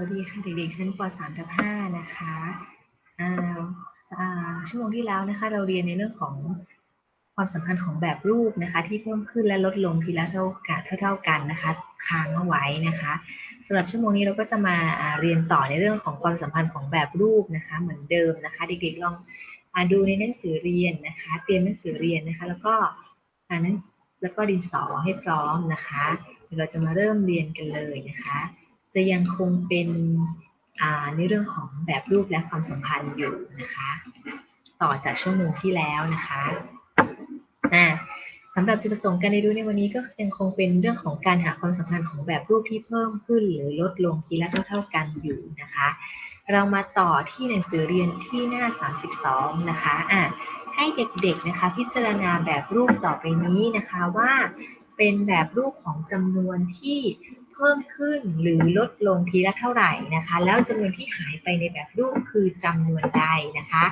วัสดีค่ะเด็กๆชั้นป .3 ทับ5นะคะอ่าชั่วโมงที่แล้วนะคะ เราเรียนในเรื่องของความสัมพันธ์ของแบบรูปนะคะ ที่เพิ่มขึ้นและลดลงทีละเท่ากันเท่าๆกันนะคะค้างเอาไว้นะคะสำหรับชั่วโมงนี้เราก็จะมาเรียนต่อในเรื่องของความสัมพันธ์ของแบบรูปนะคะ เหมือนเดิมนะคะ เด็กๆลองอดูในหนังสือเรียนนะคะ เตรียมหนังสือเรียนนะคะ แล้วก็อ่านนังแล้วก็ดินสอให้พร้อมนะคะเดี๋ยวเราจะมาเริ่มเรียนกันเลยนะคะ จะยังคงเป็นในเรื่องของแบบรูปและความสัมพันธ์อยู่นะคะ ต่อจากชั่วโมงที่แล้วนะคะสำหรับจุดประสงค์การเรียนรู้ในวันนี้ก็ยังคงเป็นเรื่องของการหาความสัมพันธ์ของแบบรูปที่เพิ่มขึ้น หรือลดลงทีละเท่า ๆกันอยู่นะคะ เรามาต่อที่หนังสือเรียนที่หน้า 32 นะคะอะให้เด็กๆนะคะ พิจารณาแบบรูปต่อไปนี้นะคะว่าเป็นแบบรูปของจำนวนที่ เพิ่มขึ้นหรือลดลงทีละเท่าไหร่นะคะ แล้วจำนวนที่หายไปในแบบรูปคือจำนวนใดนะคะ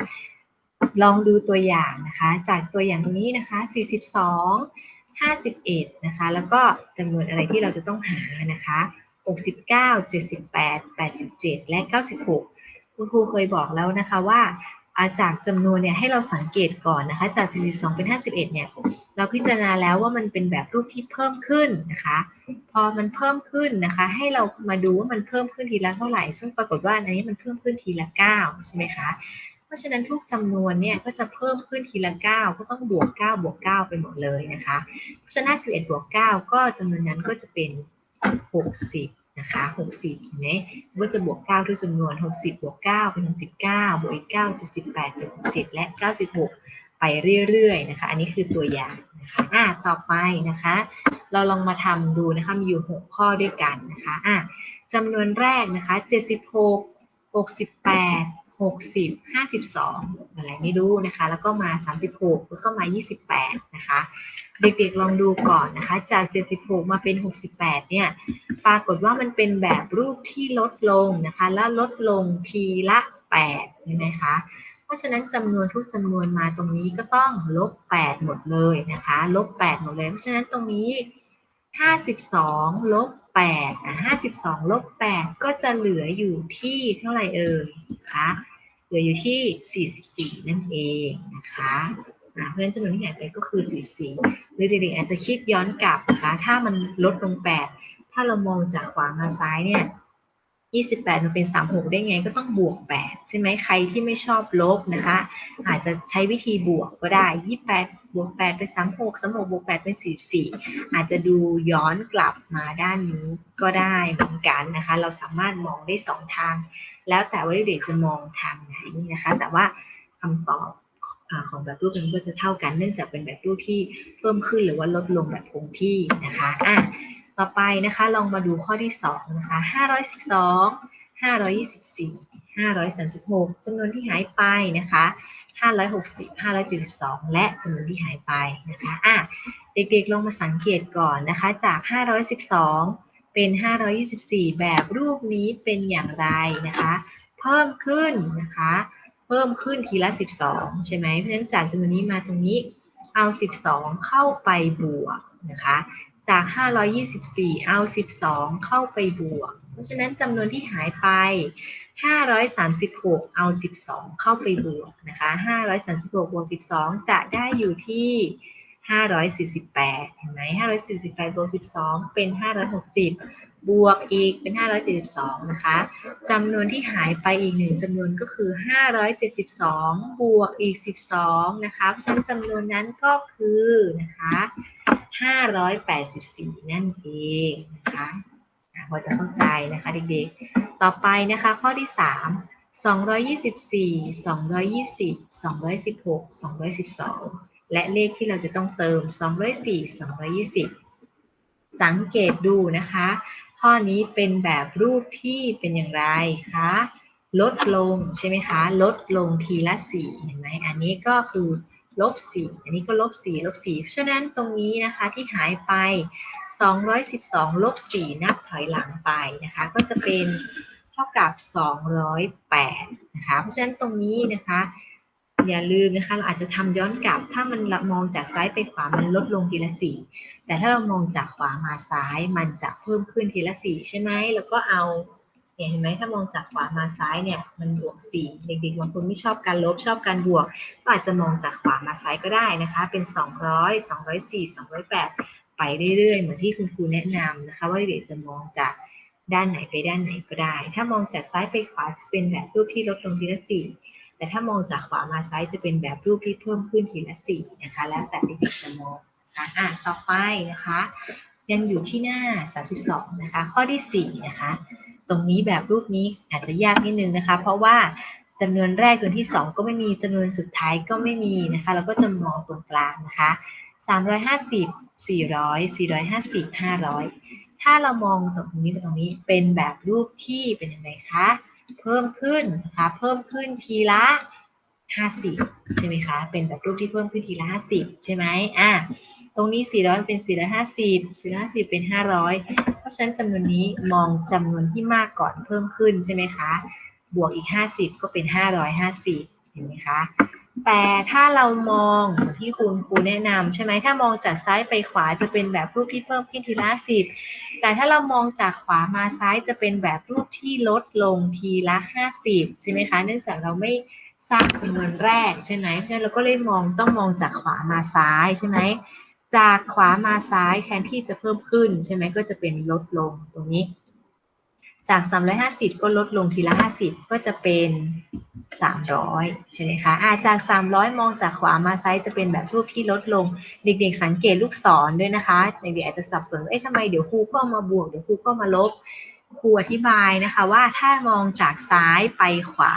ลองดูตัวอย่างนะคะ จากตัวอย่างตรงนี้นะคะ 42 51 นะคะ แล้วก็จำนวนอะไรที่เราจะต้องหานะคะ 69 78 87 และ 96 คุณครูเคยบอกแล้วนะคะว่าอา จากจำนวนเนี่ยให้เราสังเกตก่อนนะคะจาก 42 เป็น 51 เนี่ยเราพิจารณาแล้วว่ามันเป็นแบบรูปที่เพิ่มขึ้นนะคะ พอมันเพิ่มขึ้นนะคะ ให้เรามาดูว่ามันเพิ่มขึ้นทีละเท่าไหร่ ซึ่งปรากฏว่าอันนี้มันเพิ่มขึ้นทีละ 9 ใช่ไหมคะ เพราะฉะนั้นทุกจำนวนเนี่ยก็จะเพิ่มขึ้นทีละ 9 ก็ต้องบวก 9 บวก 9 ไปหมดเลยนะคะ เพราะฉะนั้น11บวก 9 ก็จำนวนนั้นก็จะเป็น 60 นะคะ60เห็นไหมว่าจะบวก 9 ด้วยจำนวน 60 บวก 9 เป็น 69 บวกอีก 9 78 เป็น7และ 96 ไปเรื่อยๆ นะคะ อันนี้คือตัวอย่างนะคะอ่าต่อไปนะคะ เราลองมาทำดูนะคะ มีอยู่ 6 ข้อด้วยกันนะคะอ่าจำนวนแรกนะคะ 76 68 60 52 อะไรไม่รู้นะคะ แล้วก็มา 36 แล้วก็มา 28 นะคะ เด็กๆลองดูก่อนนะคะ จาก 76 มาเป็น 68 เนี่ย ปรากฏว่ามันเป็นแบบรูปที่ลดลงนะคะ แล้วลดลงทีละ8เห็นไหมคะ เพราะฉะนั้นจำนวนทุกจำนวนมาตรงนี้ก็ต้องลบ 8 หมดเลยนะคะ ลบ 8 หมดเลย เพราะฉะนั้นตรงนี้ 52 ลบ 8อะ52 ลบ 8 ก็จะเหลืออยู่ที่เท่าไหร่เอ่ยคะ เหลืออยู่ที่ 44 นั่นเองนะคะเพราะฉะนั้นจำนวนที่หายไปก็คือ 44 หรือเด็กๆอาจจะคิดย้อนกลับนะคะ ถ้ามันลดลง 8 ถ้าเรามองจากขวามาซ้ายเนี่ย 28 มันเป็น 36 ได้ไงก็ต้องบวก 8 ใช่ไหมใครที่ไม่ชอบลบนะคะ อาจจะใช้วิธีบวกก็ได้ 28 บวก 8 เป็น 36 36 บวก 8 เป็น 44 อาจจะดูย้อนกลับมาด้านนี้ก็ได้เหมือนกันนะคะ เราสามารถมองได้ 2 ทาง แล้วแต่ว่าเด็กจะมองทางไหนนะคะ แต่ว่าคำตอบของแบบรูปนี้ก็จะเท่ากันเนื่องจากเป็นแบบรูปที่เพิ่มขึ้นหรือว่าลดลงแบบคงที่นะคะอะ ต่อไปนะคะลองมาดูข้อที่2นะคะ512 524 536จำนวนที่หายไปนะคะ560 572 และจำนวนที่หายไปนะคะอะเด็กๆลองมาสังเกตก่อนนะคะจาก 512 เป็น 524 แบบรูปนี้เป็นอย่างไรนะคะ เพิ่มขึ้นนะคะ เพิ่มขึ้นทีละ 12 ใช่ไหมเพราะฉะนั้นจากตรงนี้มาตรงนี้เอา 12 เข้าไปบวกนะคะ จาก 524 เอา 12 เข้าไปบวก เพราะฉะนั้นจำนวนที่หายไป 536 เอา 12 เข้าไปบวกนะคะ536บวก12 จะได้อยู่ที่ 548 เห็นไหม548บวก12 เป็น 560 บวกอีกเป็น 572 นะคะจำนวนที่หายไปอีกหนึ่งจำนวนก็คือ 572 บวกอีก 12 นะคะ เพราะฉะนั้นจำนวนนั้นก็คือนะคะ 584 นั่นเองนะคะพอจะเข้าใจนะคะเด็กๆ ต่อไปนะคะข้อที่ 3 224 220 216 212 และเลขที่เราจะต้องเติม 204 220 สังเกตดูนะคะ ข้อนี้เป็นแบบรูปที่เป็นอย่างไรคะ ลดลงใช่ไหมคะ ลดลงทีละสี่เห็นไหม อันนี้ก็คือ ลบสี่อันนี้ก็ลบสี่ลบสี่เพราะฉะนั้นตรงนี้นะคะที่หายไป 212ลบ4นับถอยหลังไปนะคะ ก็จะเป็นเท่ากับ 208นะคะ เพราะฉะนั้นตรงนี้นะคะ อย่าลืมนะคะเราอาจจะทำย้อนกลับ ถ้ามันมองจากซ้ายไปขวามันลดลงทีละสี่แต่ถ้าเรามองจากขวามาซ้ายมันจะเพิ่มขึ้นทีละสี่ใช่ไหมแล้วก็เอา เนี่ยเห็นไหมถ้ามองจากขวามาซ้ายเนี่ยมันบวกสี่เด็กๆบางคนไม่ชอบการลบชอบการบวก ก็อาจจะมองจากขวามาซ้ายก็ได้นะคะ เป็น 200 204 208 ไปเรื่อยๆ เหมือนที่คุณครูแนะนำนะคะ ว่าเด็กจะมองจากด้านไหนไปด้านไหนก็ได้ ถ้ามองจากซ้ายไปขวาจะเป็นแบบรูปที่ลดลงทีละสี่แต่ถ้ามองจากขวามาซ้ายจะเป็นแบบรูปที่เพิ่มขึ้นทีละสี่นะคะ แล้วแต่เด็กๆจะมองนะคะอะต่อไปนะคะ ยังอยู่ที่หน้า 32 นะคะ ข้อที่ 4 นะคะ ตรงนี้แบบรูปนี้อาจจะยากนิดนึงนะคะ เพราะว่าจำนวนแรกจนที่ 2 ก็ไม่มีจำนวนสุดท้ายก็ไม่มีนะคะเราก็จะมองตรงกลางนะคะ 350 400 450 500 ถ้าเรามองตรงนี้ตรงนี้เป็นแบบรูปที่เป็นยังไงคะเพิ่มขึ้นนะคะเพิ่มขึ้นทีละ 50 ใช่ไหมคะ เป็นแบบรูปที่เพิ่มขึ้นทีละ 50 ใช่ไหมอะ ตรงนี้ 400 เป็น 450 450 เป็น 500 เพราะฉะนั้นจำนวนนี้มองจำนวนที่มากก่อนเพิ่มขึ้นใช่ไหมคะ บวกอีก 50 ก็เป็น 550 เห็นไหมคะ แต่ถ้าเรามองเหมือนที่คุณครูแนะนำใช่ไหม ถ้ามองจากซ้ายไปขวาจะเป็นแบบรูปที่เพิ่มขึ้นทีละ 10 แต่ถ้าเรามองจากขวามาซ้ายจะเป็นแบบรูปที่ลดลงทีละ 50 ใช่ไหมคะ เนื่องจากเราไม่ทราบจำนวนแรกใช่ไหมเพราะฉะนั้นเราก็เลยมองต้องมองจากขวามาซ้ายใช่ไหม จากขวามาซ้ายแทนที่จะเพิ่มขึ้นใช่ไหมก็จะเป็นลดลงตรงนี้ จาก 350 ก็ลดลงทีละ 50 ก็จะเป็น 300 ใช่ไหมคะอาจาก 300 มองจากขวามาซ้ายจะเป็นแบบรูปที่ลดลง เด็กๆ สังเกตลูกศรด้วยนะคะเด็กๆอาจจะสับสนเอ๊ะทำไมเดี๋ยวครูก็มาบวกเดี๋ยวครูก็มาลบครูอธิบายนะคะว่าถ้ามองจากซ้ายไปขวา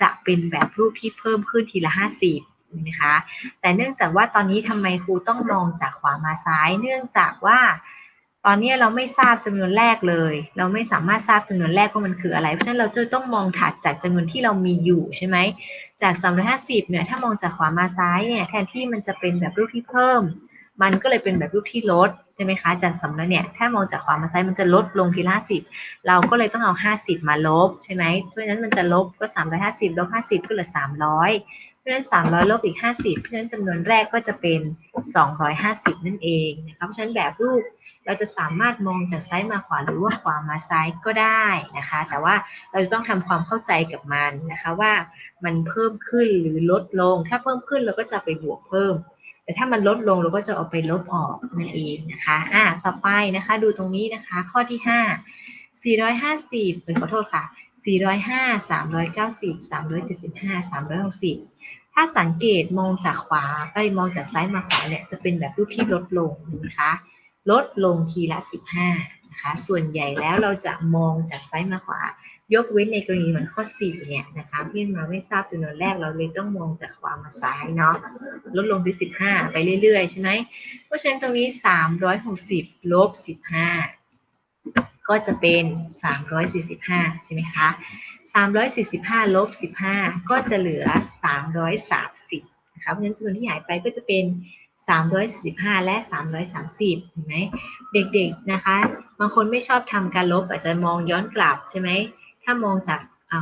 จะเป็นแบบรูปที่เพิ่มขึ้นทีละ 50 นะคะ แต่เนื่องจากว่าตอนนี้ทำไมครูต้องมองจากขวามาซ้าย เนื่องจากว่า ตอนนี้เราไม่ทราบจำนวนแรกเลย เราไม่สามารถทราบจำนวนแรกว่ามันคืออะไร เพราะฉะนั้นเราจะต้องมองถัดจากจำนวนที่เรามีอยู่ใช่ไหม จาก350เนี่ย ถ้ามองจากขวามาซ้ายเนี่ย แทนที่มันจะเป็นแบบรูปที่เพิ่ม มันก็เลยเป็นแบบรูปที่ลดใช่ไหมคะ จากสำแล้วเนี่ย ถ้ามองจากขวามาซ้ายมันจะลดลงทีละ50เราก็เลยต้องเอา 50 มาลบใช่ไหมเพราะฉะนั้นมันจะลบก็ 350ลบ50 ก็เหลือ300 ราะฉะนั้น 300 ลบอีก 50 เพราะฉะนั้นจำนวนแรกก็จะเป็น 250 นั่นเองนะคะเพราะฉะนั้นแบบรูปเราจะสามารถมองจากซ้ายมาขวาหรือว่าขวามาซ้ายก็ได้นะคะ แต่ว่าเราจะต้องทำความเข้าใจกับมันนะคะว่ามันเพิ่มขึ้นหรือลดลง ถ้าเพิ่มขึ้นเราก็จะไปบวกเพิ่ม แต่ถ้ามันลดลงเราก็จะเอาไปลบออกนั่นเองนะคะอ่าต่อไปนะคะดูตรงนี้นะคะ ข้อที่ 5 450เป็นขอโทษค่ะ 405 390 375 360 ถ้าสังเกตมองจากขวาไปมองจากซ้ายมาขวาเนี่ยจะเป็นแบบรูปที่ลดลงนะคะลดลงทีละ 15นะคะส่วนใหญ่แล้วเราจะมองจากซ้ายมาขวา ยกเว้นในกรณีเหมือนข้อ4เนี่ยนะคะที่เราไม่ทราบจำนวนแรกเราเลยต้องมองจากขวามาซ้ายเนาะลดลงที่15 ไปเรื่อยๆ ใช่ไหมเพราะฉะนั้นตรงนี้ 360ลบ15 ก็จะเป็น 345 ใช่ไหมคะ 345 ลบ 15 ก็จะเหลือ 330นะคะเพราะฉะนั้นจำนวนที่หายไปก็จะเป็น 345 และ 330 เห็นไหมเด็กๆนะคะ บางคนไม่ชอบทำการลบอาจจะมองย้อนกลับใช่ไหม ถ้ามองจาก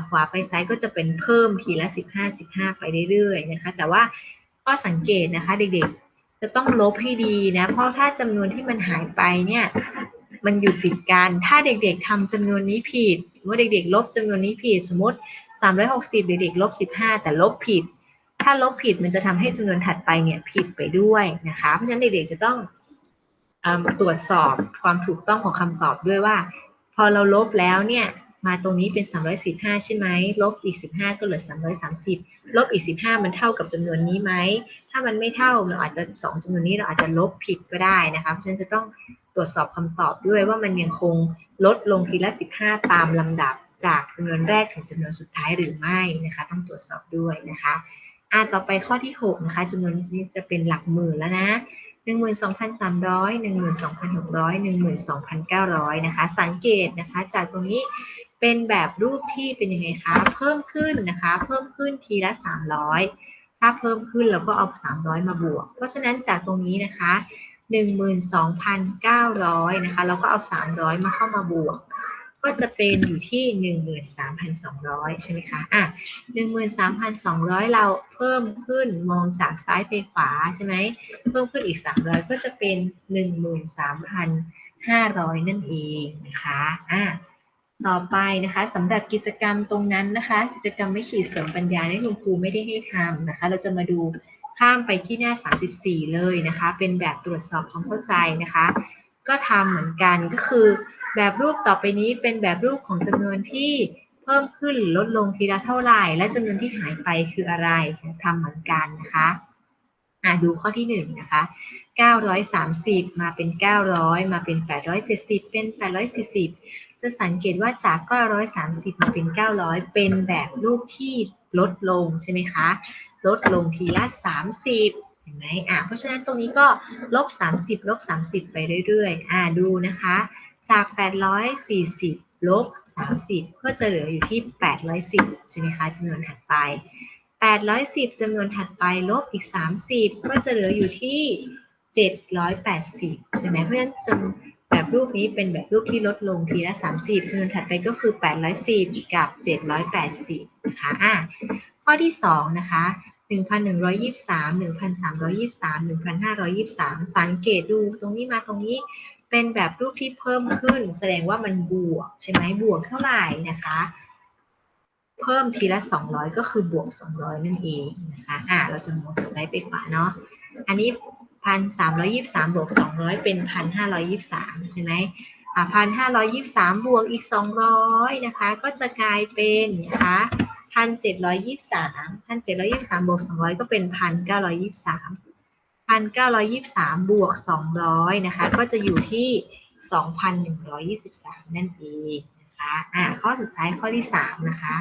ขวาไปซ้ายก็จะเป็นเพิ่มทีละ 15 15 ไปเรื่อยๆนะคะ แต่ว่าข้อสังเกตนะคะเด็กๆ จะต้องลบให้ดีนะ เพราะถ้าจำนวนที่มันหายไปเนี่ย มันอยู่ติดกัน ถ้าเด็กๆทำจำนวนนี้ผิดเมื่อเด็กๆ ลบจำนวนนี้ผิด สมมติ 360 เด็กๆลบ15 แต่ลบผิด ถ้าลบผิดมันจะทำให้จำนวนถัดไปเนี่ยผิดไปด้วยนะคะ เพราะฉะนั้นเด็กๆจะต้องตรวจสอบความถูกต้องของคำตอบด้วยว่า พอเราลบแล้วเนี่ยมาตรงนี้เป็น 315 ใช่ไหม ลบอีก 15 ก็เหลือ 330 ลบอีก 15 มันเท่ากับจำนวนนี้ไหม ถ้ามันไม่เท่าเราอาจจะสองจำนวนนี้เราอาจจะลบผิดก็ได้นะคะ เพราะฉะนั้นจะต้อง ตรวจสอบคำตอบด้วยว่ามันยังคงลดลงทีละ 15 ตามลำดับจากจำนวนแรกถึงจำนวนสุดท้ายหรือไม่นะคะ ต้องตรวจสอบด้วยนะคะอ่าต่อไปข้อที่ 6 นะคะจำนวนนี้จะเป็นหลักหมื่นแล้วนะ 12,300 12,600 12,900 นะคะ สังเกตนะคะ จากตรงนี้เป็นแบบรูปที่เป็นยังไงคะ เพิ่มขึ้นนะคะ เพิ่มขึ้นทีละ 300 ถ้าเพิ่มขึ้นเราก็เอา 300 มาบวก เพราะฉะนั้นจากตรงนี้นะคะ 12,900นะคะเราก็เอา 300 มาเข้ามาบวก ก็จะเป็นอยู่ที่ 13,200 ใช่ไหมคะอะ13,200 เราเพิ่มขึ้นมองจากซ้ายไปขวาใช่ไหมเพิ่มขึ้นอีก 300 ก็จะเป็น 13,500 นั่นเองนะคะอะต่อไปนะคะสำหรับกิจกรรมตรงนั้นนะคะ กิจกรรมไม่ขีดเสริมปัญญาที่คุณครูไม่ได้ให้ทำนะคะ เราจะมาดู ข้ามไปที่หน้า 34 เลยนะคะ เป็นแบบตรวจสอบความเข้าใจนะคะ ก็ทำเหมือนกันก็คือ แบบรูปต่อไปนี้เป็นแบบรูปของจำนวนที่เพิ่มขึ้นหรือลดลงทีละเท่าไหร่ และจำนวนที่หายไปคืออะไรทำเหมือนกันนะคะอ่าดูข้อที่หนึ่งนะคะ930 มาเป็น 900 มาเป็น 870 เป็น 840 จะสังเกตว่าจาก 930 มาเป็น 900 เป็นแบบรูปที่ลดลงใช่ไหมคะ ลดลงทีละ 30 เห็นไหมอะเพราะฉะนั้นตรงนี้ก็ลบ 30ลบ 30 ไปเรื่อยๆ อ่าดูนะคะ จาก 840 ลบ 30 ก็จะเหลืออยู่ที่ 810 ใช่ไหมคะจำนวนถัดไป 810จำนวนถัดไปลบอีก 30 ก็จะเหลืออยู่ที่ 780 ใช่ไหมเพราะฉะนั้นจำแบบรูปนี้เป็นแบบรูปที่ลดลงทีละ 30จำนวนถัดไปก็คือ 810 กับ 780 นะคะอะข้อที่ 2 นะคะ 1,123 1,323 1,523 สังเกตดูตรงนี้มาตรงนี้เป็นแบบรูปที่เพิ่มขึ้น แสดงว่ามันบวกใช่ไหมบวกเท่าไหร่นะคะ เพิ่มทีละ 200 ก็คือบวก 200 นั่นเองนะคะอะเราจะมองจากซ้ายไปขวาเนาะอันนี้ 1,323บวก200 เป็น 1,523 ใช่ไหมอะ1,523 บวกอีก 200 นะคะ ก็จะกลายเป็นนะคะ 1,723 1,723บวก200ก็เป็น1,923 1,923บวก200นะคะ ก็จะอยู่ที่2,123นั่นเองนะคะอะข้อสุดท้ายข้อที่3นะคะ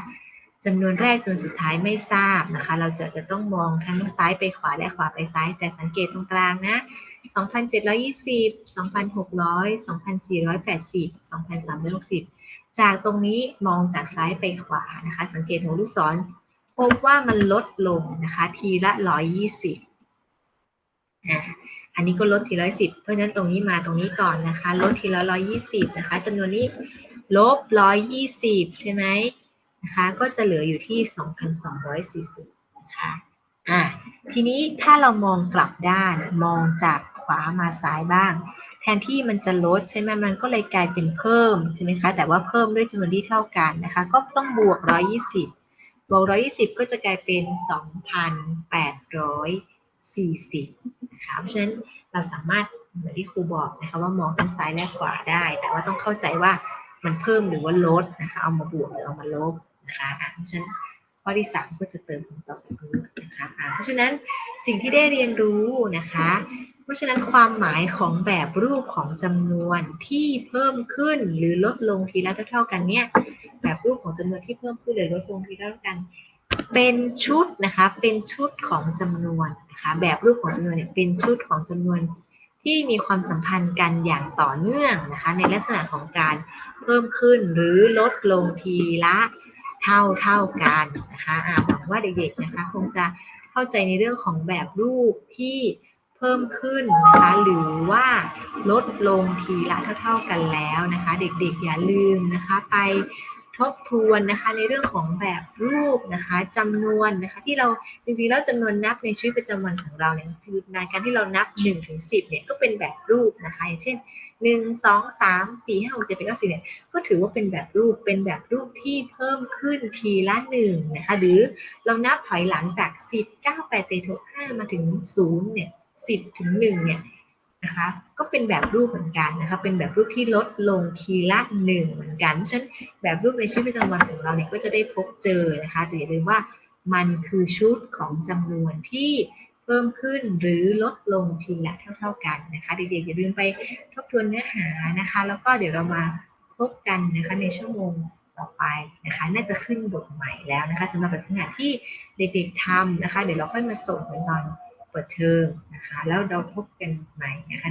จำนวนแรกจนสุดท้ายไม่ทราบนะคะ เราจะจะต้องมองทั้งซ้ายไปขวาและขวาไปซ้าย แต่สังเกตตรงกลางนะ2,720 2,600 2,480 2,360 จากตรงนี้มองจากซ้ายไปขวานะคะ สังเกตหัวลูกศรพบว่ามันลดลงนะคะ ทีละ 120อะอันนี้ก็ลดทีละสิบเพราะฉะนั้นตรงนี้มาตรงนี้ก่อนนะคะ ลดทีละ 120นะคะจำนวนนี้ลบ 120 ใช่ไหมนะคะ ก็จะเหลืออยู่ที่ 2,240นะคะอะทีนี้ถ้าเรามองกลับด้านมองจากขวามาซ้ายบ้าง แทนที่มันจะลดใช่ไหมมันก็เลยกลายเป็นเพิ่มใช่ไหมคะ แต่ว่าเพิ่มด้วยจำนวนที่เท่ากันนะคะ ก็ต้องบวก 120 บวก 120 ก็จะกลายเป็น 2,840นะคะเพราะฉะนั้นเราสามารถเหมือนที่ครูบอกนะคะว่ามองทั้งซ้ายและขวาได้ แต่ว่าต้องเข้าใจว่ามันเพิ่มหรือว่าลดนะคะ เอามาบวกหรือเอามาลบนะคะเพราะฉะนั้นข้อที่ 3 ก็จะเติมคำตอบแบบนี้นะคะเพราะฉะนั้นสิ่งที่ได้เรียนรู้นะคะ ราะฉะนั้นความหมายของแบบรูปของจำนวนที่เพิ่มขึ้นหรือลดลงทีละเท่า ๆ กันเนี่ย แบบรูปของจำนวนที่เพิ่มขึ้นหรือลดลงทีละเท่ากัน เป็นชุดนะคะ เป็นชุดของจำนวนนะคะ แบบรูปของจำนวนเนี่ยเป็นชุดของจำนวนที่มีความสัมพันธ์กันอย่างต่อเนื่องนะคะ ในลักษณะของการเพิ่มขึ้นหรือลดลงทีละเท่าเท่ากันนะคะหวังว่าเด็กๆนะคะ คงจะเข้าใจในเรื่องของแบบรูปที่ พิ่มขึ้นนะคะหรือว่าลดลงทีละเท่า ๆกันแล้วนะคะ เด็กๆอย่าลืมนะคะ ไปทบทวนนะคะในเรื่องของแบบรูปนะคะจำนวนนะคะ ที่เราจริงๆแล้วจำนวนนับในชีวิตประจำวันของเราเนี่ยคือในการที่เรานับ1นถึงสิเนี่ยก็เป็นแบบรูปนะคะอย่างเช่นหนึ่งสองสามสี่ห้าหกเจ็ดแปดเก้าสิบเนี่ยก็ถือว่าเป็นแบบรูปเป็นแบบรูปที่เพิ่มขึ้นทีละหนึ่งนะคะหรือเรานับถอยหลังจากสิบเก้าแปดเจ็ดหกห้ามาถึงศูนย์เนี่ย สิบถึงหนึ่งเนี่ยนะคะก็เป็นแบบรูปเหมือนกันนะคะเป็นแบบรูปที่ลดลงทีละหนึ่งเหมือนกันฉะนั้นแบบรูปในชีวิตประจำวันของเราเนี่ยก็จะได้พบเจอนะคะแต่อย่าลืมว่ามันคือชุดของจำนวนที่เพิ่มขึ้นหรือลดลงทีละเท่า ๆกันนะคะเด็กๆอย่าลืมไปทบทวนเนื้อหานะคะ แล้วก็เดี๋ยวเรามาพบกันนะคะในชั่วโมงต่อไปนะคะน่าจะขึ้นบทใหม่แล้วนะคะสำหรับแบบฝึกหัดที่เด็กๆทำนะคะ เดี๋ยวเราค่อยมาส่งในตอน เปิดเทอมนะคะ แล้วเราพบกันใหม่นะคะ